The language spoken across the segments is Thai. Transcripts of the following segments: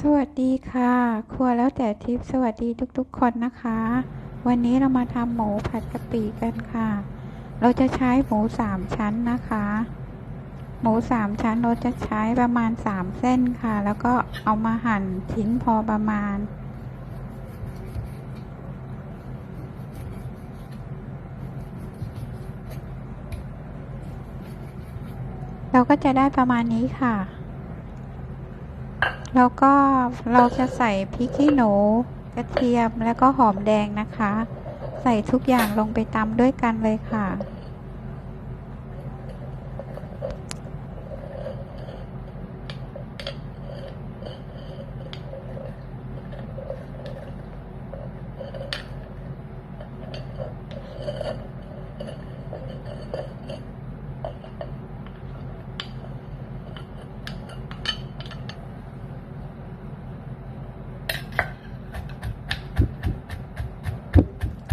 สวัสดีค่ะ ครัวแล้วแต่ทิปสวัสดีทุกๆ คนนะคะ วันนี้เรามาทำหมูผัดกะปิกันค่ะ เราจะใช้หมูสามชั้นนะคะ หมูสามชั้นเราจะใช้ประมาณสามเส้นค่ะ แล้วก็เอามาหั่นชิ้นพอประมาณ เราก็จะได้ประมาณนี้ค่ะ แล้วก็เราจะใส่พริกขี้หนู กระเทียมแล้วก็หอมแดงนะคะ ใส่ทุกอย่างลงไปตำด้วยกันเลยค่ะ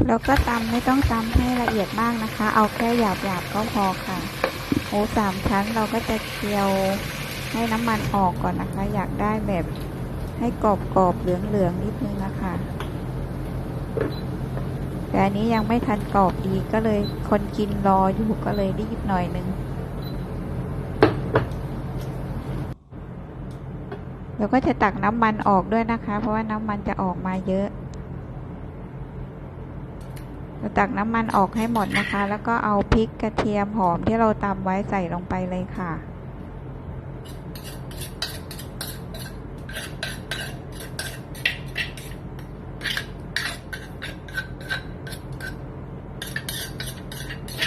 แล้วก็ตำไม่ต้องตำให้ละเอียดมากนะคะ เอาแค่หยาบหยาบๆก็พอค่ะหมูสามชั้นเราก็จะเคี่ยวให้น้ำมันออกก่อนนะคะ อยากได้แบบให้กรอบกรอบๆเหลืองเหลืองๆนิดนึงนะคะแต่อันนี้ยังไม่ทันกรอบดีก็เลยคนกินรออยู่ก็เลยรีบหน่อยนึงเราก็จะตักน้ำมันออกด้วยนะคะ เพราะว่าน้ำมันจะออกมาเยอะ เราตักน้ำมันออกให้หมดนะคะ แล้วก็เอาพริกกระเทียมหอมที่เราตำไว้ใส่ลงไปเลยค่ะ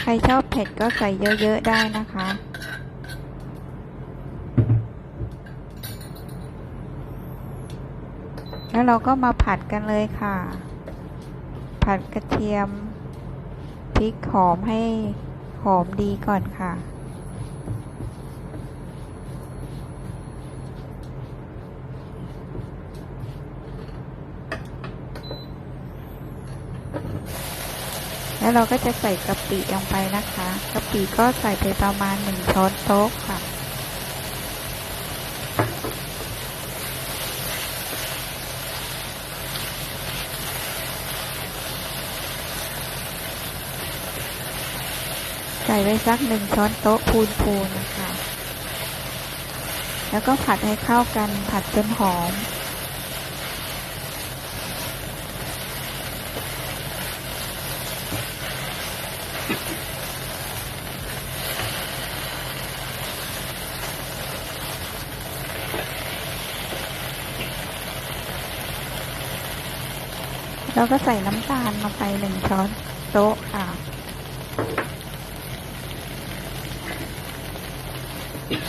ใครชอบเผ็ดก็ใส่เยอะ ๆ ได้นะคะแล้วเราก็มาผัดกันเลยค่ะ ผัดกระเทียม ริกหอมให้หอมดีก่อนค่ะ แล้วเราก็จะใส่กะปิลงไปนะคะ กะปิก็ใส่ไปประมาณหนึ่งช้อนโต๊ะค่ะ ใส่ไปสักหนึ่งช้อนโต๊ะพูนๆนะคะแล้วก็ผัดให้เข้ากันผัดจนหอม แล้วก็ใส่น้ำตาลลงไปหนึ่งช้อนโต๊ะค่ะ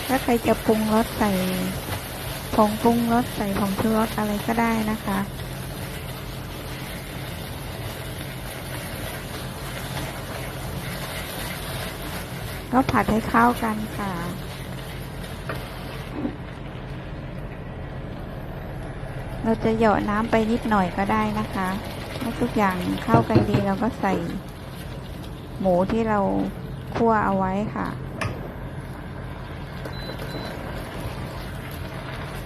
ถ้าใครจะปรุงรสใส่ผงปรุงรสใส่ผงชูรสอะไรก็ได้นะคะ ก็ผัดให้เข้ากันค่ะ เราจะเหยาะน้ำไปนิดหน่อยก็ได้นะคะให้ทุกอย่างเข้ากันดีเราก็ใส่หมูที่เราคั่วเอาไว้ค่ะ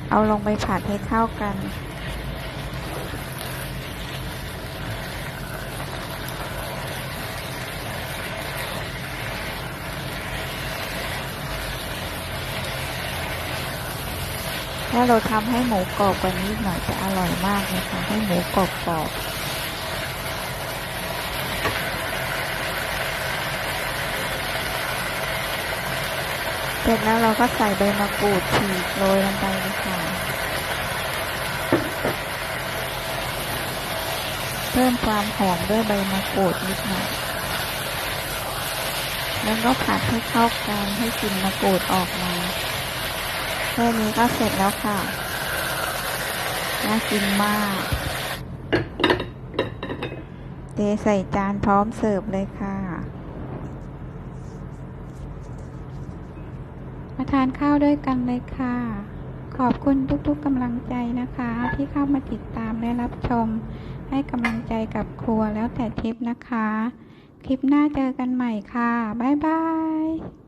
เอาลงไปผัดให้เข้ากัน ถ้าเราทำให้หมูกรอบกว่านี้หน่อยจะอร่อยมากเลยค่ะให้หมูกรอบกรอบเสร็จแล้วเราก็ใส่ใบมะกรูดฉีกโรยลงไปเลยค่ะ เพิ่มความหอมด้วยใบมะกรูดนิดหน่อยแล้วก็ผัดให้เข้ากันให้กลิ่นมะกรูดออกมาแค่นี้ก็เสร็จแล้วค่ะน่ากินมากเทใส่จานพร้อมเสิร์ฟเลยค่ะมาทานข้าวด้วยกันเลยค่ะ ขอบคุณทุกๆกำลังใจนะคะ ที่เข้ามาติดตามและรับชม ให้กำลังใจกับครัวแล้วแต่ทิปนะคะ คลิปหน้าเจอกันใหม่ค่ะ บ๊ายบาย